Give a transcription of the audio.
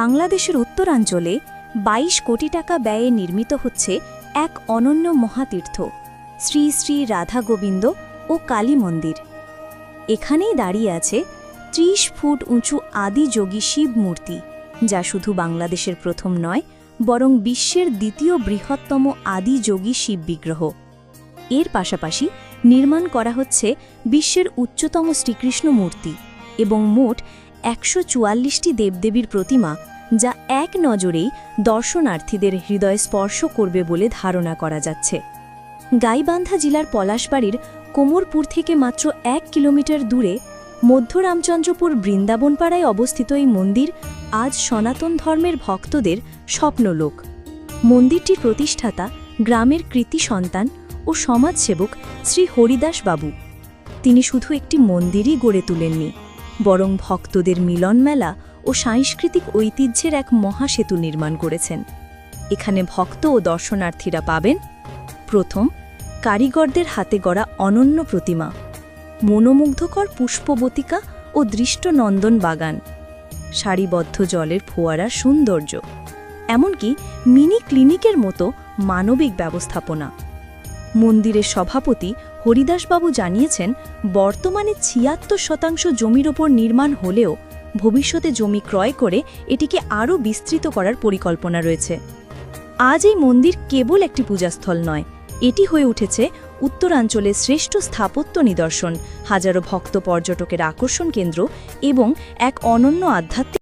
বাংলাদেশের উত্তরাঞ্চলে ২২ কোটি টাকা ব্যয়ে নির্মিত হচ্ছে এক অনন্য মহাতীর্থ, শ্রী শ্রী রাধা গোবিন্দ ও কালী মন্দির। এখানেই দাঁড়িয়ে আছে ত্রিশ ফুট উঁচু আদি যোগী শিব মূর্তি, যা শুধু বাংলাদেশের প্রথম নয়, বরং বিশ্বের দ্বিতীয় বৃহত্তম আদি যোগী শিব বিগ্রহ। এর পাশাপাশি নির্মাণ করা হচ্ছে বিশ্বের উচ্চতম শ্রীকৃষ্ণ মূর্তি এবং মোট একশো চুয়াল্লিশটি দেবদেবীর প্রতিমা যা এক নজরেই দর্শনার্থীদের হৃদয় স্পর্শ করবে বলে ধারণা করা যাচ্ছে। গাইবান্ধা জেলার পলাশবাড়ির কোমরপুর থেকে মাত্র এক কিলোমিটার দূরে মধ্য রামচন্দ্রপুর বৃন্দাবনপাড়ায় অবস্থিত এই মন্দির আজ সনাতন ধর্মের ভক্তদের স্বপ্নলোক। মন্দিরটির প্রতিষ্ঠাতা গ্রামের কৃতি সন্তান ও সমাজসেবক শ্রী হরিদাস বাবু তিনি শুধু একটি মন্দিরই গড়ে তুলেননি বরং ভক্তদের মিলনমেলা ও সাংস্কৃতিক ঐতিহ্যের এক মহাসেতু নির্মাণ করেছেন। এখানে ভক্ত ও দর্শনার্থীরা পাবেন, প্রথম, কারিগরদের হাতে গড়া অনন্য প্রতিমা, মনোমুগ্ধকর পুষ্পবতিকা ও দৃষ্টনন্দন বাগান, সারিবদ্ধ জলের ফোয়ারা সৌন্দর্য, এমনকি মিনি ক্লিনিকের মতো মানবিক ব্যবস্থাপনা। মন্দিরের সভাপতি হরিদাসবাবু জানিয়েছেন, বর্তমানে ছিয়াত্তর শতাংশ জমির ওপর নির্মাণ হলেও ভবিষ্যতে জমি ক্রয় করে এটিকে আরও বিস্তৃত করার পরিকল্পনা রয়েছে। আজ এই মন্দির কেবল একটি পূজাস্থল নয়, এটি হয়ে উঠেছে উত্তরাঞ্চলের শ্রেষ্ঠ স্থাপত্য নিদর্শন, হাজারো ভক্ত পর্যটকের আকর্ষণ কেন্দ্র এবং এক অনন্য আধ্যাত্মিক